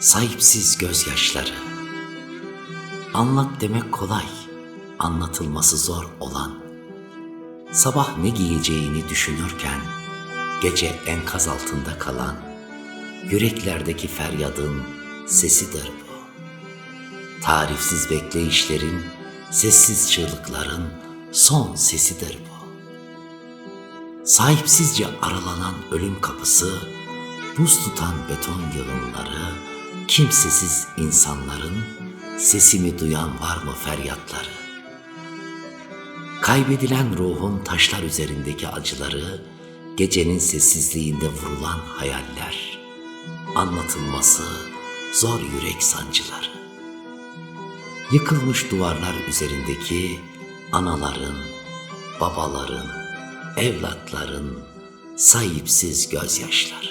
Sahipsiz gözyaşları. Anlat demek kolay, anlatılması zor olan. Sabah ne giyeceğini düşünürken, gece enkaz altında kalan, yüreklerdeki feryadın sesidir bu. Tarifsiz bekleyişlerin, sessiz çığlıkların son sesidir bu. Sahipsizce aralanan ölüm kapısı, buz tutan beton yığınları, kimsesiz insanların sesimi duyan var mı feryatları? Kaybedilen ruhun taşlar üzerindeki acıları, gecenin sessizliğinde vurulan hayaller, anlatılması zor yürek sancıları. Yıkılmış duvarlar üzerindeki anaların, babaların, evlatların sahipsiz gözyaşları.